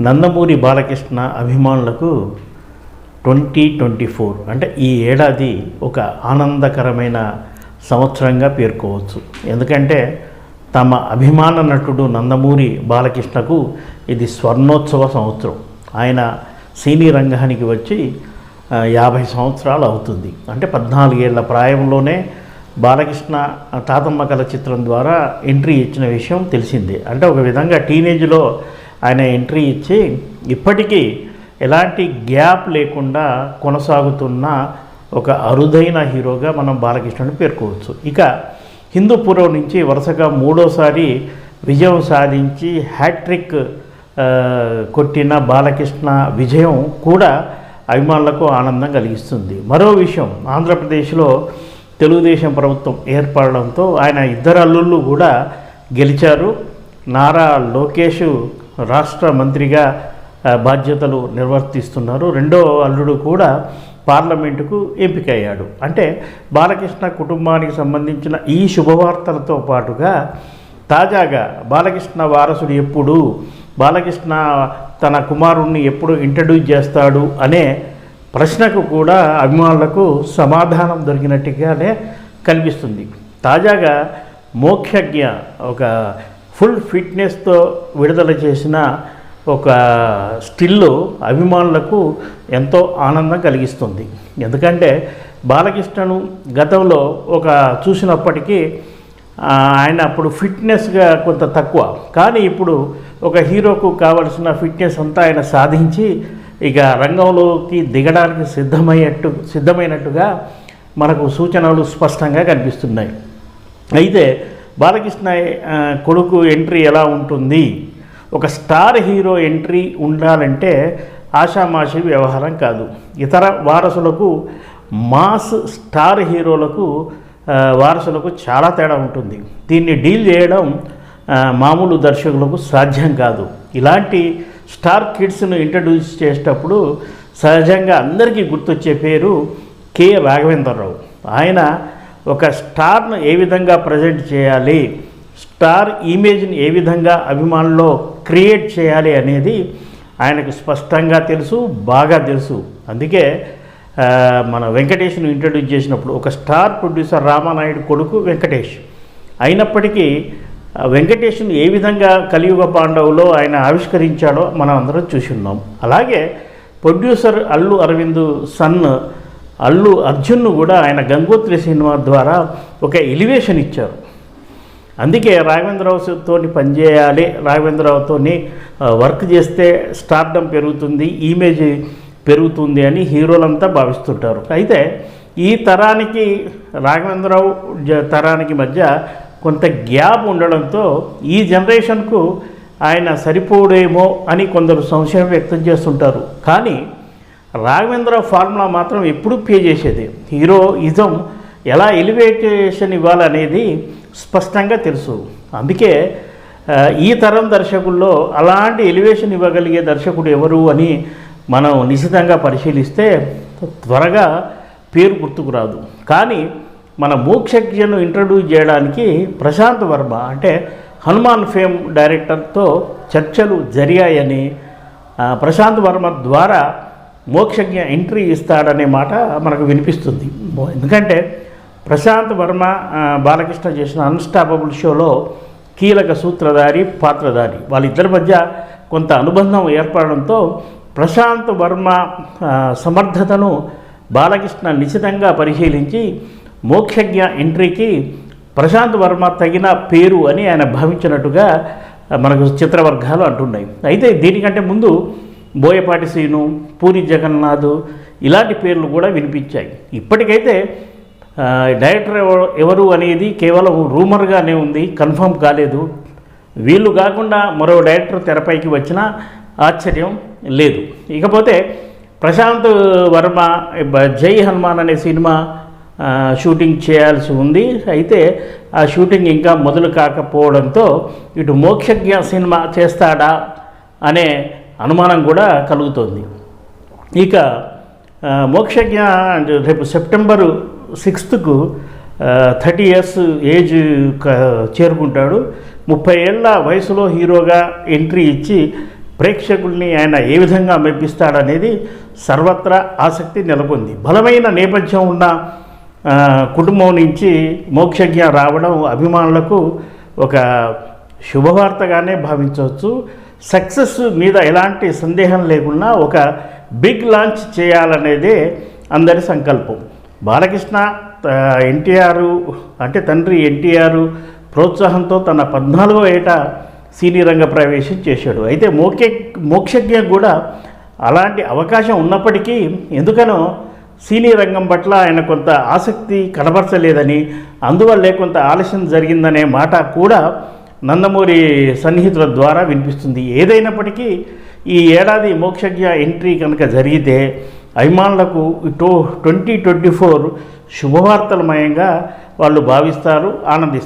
నందమూరి బాలకృష్ణ అభిమానులకు twenty twenty four అంటే ఈ ఏడాది ఒక ఆనందకరమైన సంవత్సరంగా పేర్కోవచ్చు. ఎందుకంటే తమ అభిమాన నటుడు నందమూరి బాలకృష్ణకు ఇది స్వర్ణోత్సవ సంవత్సరం. ఆయన సినీ రంగానికి వచ్చి యాభై సంవత్సరాలు అవుతుంది. అంటే పద్నాలుగేళ్ళ ప్రాయంలోనే బాలకృష్ణ తాతమ్మ కథ చిత్రం ద్వారా ఎంట్రీ ఇచ్చిన విషయం తెలిసిందే. అంటే ఒక విధంగా టీనేజ్లో ఆయన ఎంట్రీ ఇచ్చి ఇప్పటికీ ఎలాంటి గ్యాప్ లేకుండా కొనసాగుతున్న ఒక అరుదైన హీరోగా మనం బాలకృష్ణుని పేర్కోవచ్చు. ఇక హిందూపురం నుంచి వరుసగా మూడోసారి విజయం సాధించి హ్యాట్రిక్ కొట్టిన బాలకృష్ణ విజయం కూడా అభిమానులకు ఆనందం కలిగిస్తుంది. మరో విషయం ఆంధ్రప్రదేశ్లో తెలుగుదేశం ప్రభుత్వం ఏర్పడడంతో ఆయన ఇద్దరు అల్లుళ్ళు కూడా గెలిచారు. నారా లోకేష్ రాష్ట్ర మంత్రిగా బాధ్యతలు నిర్వర్తిస్తున్నారు. రెండో అల్లుడు కూడా పార్లమెంటుకు ఎంపికయ్యాడు. అంటే బాలకృష్ణ కుటుంబానికి సంబంధించిన ఈ శుభవార్తలతో పాటుగా తాజాగా బాలకృష్ణ వారసుడు ఎప్పుడు బాలకృష్ణ తన కుమారుణ్ణి ఎప్పుడు ఇంట్రడ్యూస్ చేస్తాడు అనే ప్రశ్నకు కూడా అభిమానులకు సమాధానం దొరికినట్టుగానే కనిపిస్తుంది. తాజాగా మోక్షజ్ఞ ఒక ఫుల్ ఫిట్నెస్తో విడుదల చేసిన ఒక స్టిల్లు అభిమానులకు ఎంతో ఆనందం కలిగిస్తుంది. ఎందుకంటే బాలకృష్ణను గతంలో ఒక చూసినప్పటికీ ఆయన అప్పుడు ఫిట్నెస్గా కొంత తక్కువ. కానీ ఇప్పుడు ఒక హీరోకు కావలసిన ఫిట్నెస్ అంతా ఆయన సాధించి ఇక రంగంలోకి దిగడానికి సిద్ధమయ్యట్టు సిద్ధమైనట్టుగా మనకు సూచనలు స్పష్టంగా కనిపిస్తున్నాయి. అయితే బాలకృష్ణ కొడుకు ఎంట్రీ ఎలా ఉంటుంది? ఒక స్టార్ హీరో ఎంట్రీ ఉండాలంటే ఆషామాషి వ్యవహారం కాదు. ఇతర వారసులకు మాస్ స్టార్ హీరోలకు వారసులకు చాలా తేడా ఉంటుంది. దీన్ని డీల్ చేయడం మామూలు దర్శకులకు సాధ్యం కాదు. ఇలాంటి స్టార్ కిడ్స్ను ఇంట్రడ్యూస్ చేసేటప్పుడు సహజంగా అందరికీ గుర్తొచ్చే పేరు కె. రాఘవేంద్రరావు. ఆయన ఒక స్టార్ను ఏ విధంగా ప్రజెంట్ చేయాలి? స్టార్ ఇమేజ్ని ఏ విధంగా అభిమానుల్లో క్రియేట్ చేయాలి అనేది ఆయనకు స్పష్టంగా తెలుసు బాగా తెలుసు. అందుకే మన వెంకటేష్ను ఇంట్రడ్యూస్ చేసినప్పుడు ఒక స్టార్ ప్రొడ్యూసర్ రామానాయుడు కొడుకు వెంకటేష్. అయినప్పటికీ వెంకటేష్ను ఏ విధంగా కలియుగ పాండవులో ఆయన ఆవిష్కరించాడో మనం అందరం చూసి ఉన్నాం. అలాగే ప్రొడ్యూసర్ అల్లు అరవింద్ సన్ అల్లు అర్జున్ను కూడా ఆయన గంగోత్రి సినిమా ద్వారా ఒక ఎలివేషన్ ఇచ్చారు. అందుకే రాఘవేంద్రరావుతో పనిచేయాలి రాఘవేంద్రరావుతో వర్క్ చేస్తే స్టార్డమ్ పెరుగుతుంది ఇమేజ్ పెరుగుతుంది అని హీరోలంతా భావిస్తుంటారు. అయితే ఈ తరానికి రాఘవేంద్రరావు తరానికి మధ్య కొంత గ్యాప్ ఉండడంతో ఈ జనరేషన్కు ఆయన సరిపోడేమో అని కొందరు సంశయం వ్యక్తం చేస్తుంటారు. కానీ రాఘవేంద్ర ఫార్ములా మాత్రం ఎప్పుడూ పే చేసేది. హీరో ఇజం ఎలా ఎలివేటేషన్ ఇవ్వాలనేది స్పష్టంగా తెలుసు. అందుకే ఈ తరం దర్శకుల్లో అలాంటి ఎలివేషన్ ఇవ్వగలిగే దర్శకుడు ఎవరు అని మనం నిశితంగా పరిశీలిస్తే త్వరగా పేరు గుర్తుకు రాదు. కానీ మన మోక్షజ్ఞను ఇంట్రడ్యూస్ చేయడానికి ప్రశాంత్ వర్మ అంటే హనుమాన్ ఫేమ్ డైరెక్టర్తో చర్చలు జరిగాయని ప్రశాంత్ వర్మ ద్వారా మోక్షజ్ఞ ఎంట్రీ ఇస్తాడనే మాట మనకు వినిపిస్తుంది. ఎందుకంటే ప్రశాంత్ వర్మ బాలకృష్ణ చేసిన అన్స్టాపబుల్ షోలో కీలక సూత్రధారి పాత్రధారి. వాళ్ళిద్దరి మధ్య కొంత అనుబంధం ఏర్పడడంతో ప్రశాంత్ వర్మ సమర్థతను బాలకృష్ణ నిశితంగా పరిశీలించి మోక్షజ్ఞ ఎంట్రీకి ప్రశాంత్ వర్మ తగిన పేరు అని ఆయన భావించినట్టుగా మనకు చిత్రవర్గాలు అంటున్నాయి. అయితే దీనికంటే ముందు బోయపాటి శ్రీను పూరి జగన్నాథ్ ఇలాంటి పేర్లు కూడా వినిపించాయి. ఇప్పటికైతే డైరెక్టర్ ఎవరు అనేది కేవలం రూమర్గానే ఉంది కన్ఫర్మ్ కాలేదు. వీళ్ళు కాకుండా మరో డైరెక్టర్ తెరపైకి వచ్చినా ఆశ్చర్యం లేదు. ఇకపోతే ప్రశాంత్ వర్మ జై హనుమాన్ అనే సినిమా షూటింగ్ చేయాల్సి ఉంది. అయితే ఆ షూటింగ్ ఇంకా మొదలు కాకపోవడంతో ఇటు మోక్షజ్ఞ సినిమా చేస్తాడా అనే అనుమానం కూడా కలుగుతోంది. ఇక మోక్షజ్ఞ అంటే రేపు సెప్టెంబరు సిక్స్త్కు థర్టీ ఇయర్స్ ఏజ్ చేరుకుంటాడు. ముప్పై ఏళ్ళ వయసులో హీరోగా ఎంట్రీ ఇచ్చి ప్రేక్షకుల్ని ఆయన ఏ విధంగా మెప్పిస్తాడనేది సర్వత్రా ఆసక్తి నెలకొంది. బలమైన నేపథ్యం ఉన్న కుటుంబం నుంచి మోక్షజ్ఞ రావడం అభిమానులకు ఒక శుభవార్తగానే భావించవచ్చు. సక్సెస్ మీద ఎలాంటి సందేహం లేకుండా ఒక బిగ్ లాంచ్ చేయాలనేదే అందరి సంకల్పం. బాలకృష్ణ ఎన్టీఆర్ అంటే తండ్రి ఎన్టీఆర్ ప్రోత్సాహంతో తన పద్నాలుగో ఏట సినీ రంగ ప్రవేశం చేశాడు. అయితే మోకే మోక్షజ్ఞ కూడా అలాంటి అవకాశం ఉన్నప్పటికీ ఎందుకనో సినీ రంగం పట్ల ఆయన కొంత ఆసక్తి కనబరచలేదని అందువల్లే కొంత ఆలస్యం జరిగిందనే మాట కూడా నందమూరి సన్నిహితుల ద్వారా వినిపిస్తుంది. ఏదైనప్పటికీ ఈ ఏడాది మోక్షజ్ఞ ఎంట్రీ కనుక జరిగితే అభిమానులకు టో ట్వంటీ ట్వంటీ ఫోర్ శుభవార్తలమయంగా వాళ్ళు భావిస్తారు ఆనందిస్తారు.